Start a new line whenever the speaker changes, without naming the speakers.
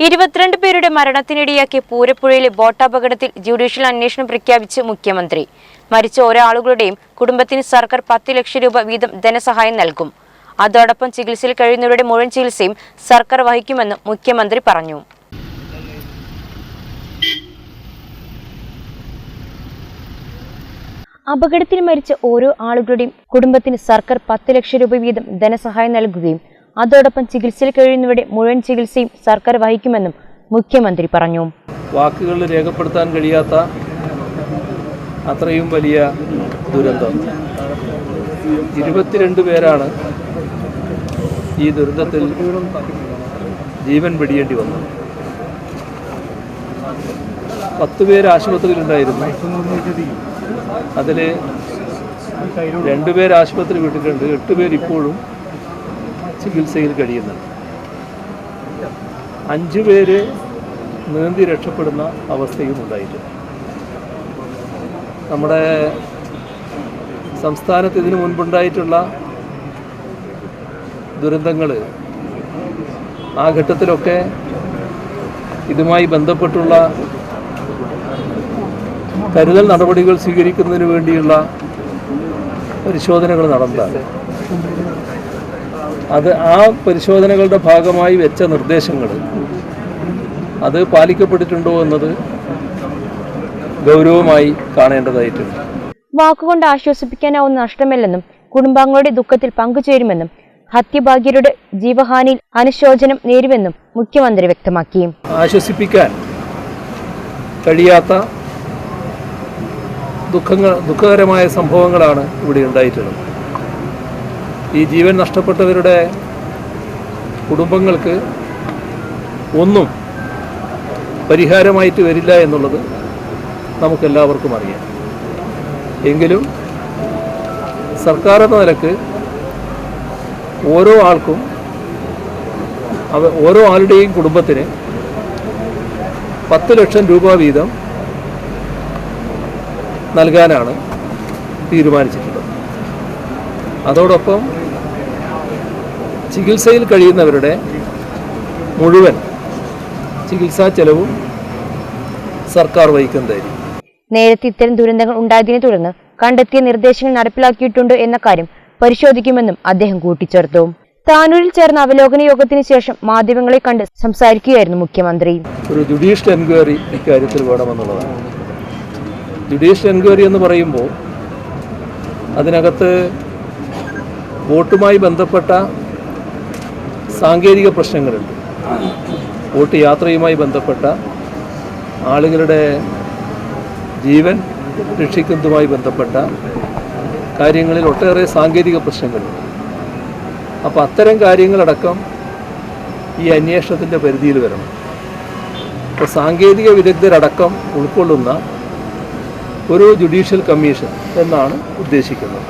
ഇരുപത്തിരണ്ട് പേരുടെ മരണത്തിനിടയാക്കിയ പൂരപ്പുഴയിലെ ബോട്ടപകടത്തിൽ ജുഡീഷ്യൽ അന്വേഷണം പ്രഖ്യാപിച്ച് മുഖ്യമന്ത്രി. മരിച്ച ഒരാളുകളുടെയും കുടുംബത്തിന് സർക്കാർ പത്ത് ലക്ഷം രൂപ വീതം ധനസഹായം നൽകും. അതോടൊപ്പം ചികിത്സയിൽ കഴിയുന്നവരുടെ മുഴുവൻ ചികിത്സയും സർക്കാർ വഹിക്കുമെന്നും മുഖ്യമന്ത്രി പറഞ്ഞു. അപകടത്തിൽ മരിച്ച ഓരോ ആളുകളുടെയും കുടുംബത്തിന് സർക്കാർ പത്ത് ലക്ഷം രൂപ വീതം ധനസഹായം നൽകുകയും അതോടൊപ്പം ചികിത്സയിൽ കഴിയുന്നവരുടെ മുഴുവൻ ചികിത്സയും സർക്കാർ വഹിക്കുമെന്നും മുഖ്യമന്ത്രി പറഞ്ഞു.
വാക്കുകളിൽ രേഖപ്പെടുത്താൻ കഴിയാത്ത അത്രയും വലിയ ദുരന്തം. ഇരുപത്തിരണ്ട് പേരാണ് ഈ ദുരന്തത്തിൽ ജീവൻ പിടിയേണ്ടി വന്നത്. പത്ത് പേര് ആശുപത്രിയിലുണ്ടായിരുന്നു. അതിൽ രണ്ടുപേർ ആശുപത്രി വിട്ടിട്ടുണ്ട്. എട്ട് പേർ ഇപ്പോഴും ചികിത്സയിൽ കഴിയുന്നുണ്ട് അഞ്ച് പേര് നീന്തി രക്ഷപ്പെടുന്ന അവസ്ഥയും ഉണ്ടായിട്ടുണ്ട്. നമ്മുടെ സംസ്ഥാനത്ത് ഇതിനു മുൻപുണ്ടായിട്ടുള്ള ദുരന്തങ്ങൾ ആ ഘട്ടത്തിലൊക്കെ ഇതുമായി ബന്ധപ്പെട്ടുള്ള കരുതൽ നടപടികൾ സ്വീകരിക്കുന്നതിന് വേണ്ടിയുള്ള പരിശോധനകൾ നടന്നതാണ്. അത് ആ പരിശോധനകളുടെ ഭാഗമായി വെച്ച നിർദ്ദേശങ്ങൾ. അത് പാലിക്കപ്പെട്ടിട്ടുണ്ടോ എന്നത് ഗൗരവമായി കാണേണ്ടതായിട്ടുണ്ട്.
വാക്കുകൊണ്ട് ആശ്വസിപ്പിക്കാനാവുന്ന നഷ്ടമില്ലെന്നും കുടുംബാംഗങ്ങളുടെ ദുഃഖത്തിൽ പങ്കുചേരുമെന്നും ഹത്യഭാഗ്യരുടെ ജീവഹാനിയിൽ അനുശോചനം നേരുമെന്നും മുഖ്യമന്ത്രി വ്യക്തമാക്കി.
ആശ്വസിപ്പിക്കാൻ കഴിയാത്ത ദുഃഖങ്ങൾ ദുഃഖകരമായ സംഭവങ്ങളാണ് ഇവിടെ ഉണ്ടായിട്ടുള്ളത്. ഈ ജീവൻ നഷ്ടപ്പെട്ടവരുടെ കുടുംബങ്ങൾക്ക് ഒന്നും പരിഹാരമായിട്ട് വരില്ല എന്നുള്ളത് നമുക്കെല്ലാവർക്കും അറിയാം. എങ്കിലും സർക്കാർ എന്ന നിലയ്ക്ക് ഓരോ ആൾക്കും അവ ഓരോ ആളുടെയും കുടുംബത്തിന് പത്ത് ലക്ഷം രൂപ വീതം നൽകാനാണ് തീരുമാനിച്ചിട്ടുള്ളത്. അതോടൊപ്പം ചികിത്സയിൽ കഴിയുന്നവരുടെ മുഴുവൻ ചികിത്സാ ചെലവും സർക്കാർ വഹിക്കുന്നതായിരിക്കും
നേരത്തെ ഇത്തരം ദുരന്തങ്ങൾ ഉണ്ടായതിനെ തുടർന്ന് കണ്ടെത്തിയ നിർദ്ദേശങ്ങൾ നടപ്പിലാക്കിയിട്ടുണ്ട് എന്ന കാര്യം പരിശോധിക്കുമെന്നും അദ്ദേഹം കൂട്ടിച്ചേർത്തു. താനൂരിൽ ചേർന്ന അവലോകന യോഗത്തിന് ശേഷം മാധ്യമങ്ങളെ കണ്ട് സംസാരിക്കുകയായിരുന്നു മുഖ്യമന്ത്രി.
ഒരു ജുഡീഷ്യൽ എൻക്വയറി ഇക്കാര്യത്തിൽ വേണമെന്നുള്ളതാണ്. ജുഡീഷ്യൽ എൻക്വയറി എന്ന് പറയുമ്പോൾ അതിനകത്ത് വോട്ടുമായി ബന്ധപ്പെട്ട സാങ്കേതിക പ്രശ്നങ്ങളുണ്ട്. വോട്ട് യാത്രയുമായി ബന്ധപ്പെട്ട ആളുകളുടെ ജീവൻ രക്ഷിക്കുന്നതുമായി ബന്ധപ്പെട്ട കാര്യങ്ങളിൽ ഒട്ടേറെ സാങ്കേതിക പ്രശ്നങ്ങളുണ്ട്. അപ്പോൾ അത്തരം കാര്യങ്ങളടക്കം ഈ അന്വേഷണത്തിന്റെ പരിധിയിൽ വരണം. ഇപ്പോൾ സാങ്കേതിക വിദഗ്ധരടക്കം ഉൾക്കൊള്ളുന്ന ഒരു ജുഡീഷ്യൽ കമ്മീഷൻ എന്നാണ് ഉദ്ദേശിക്കുന്നത്.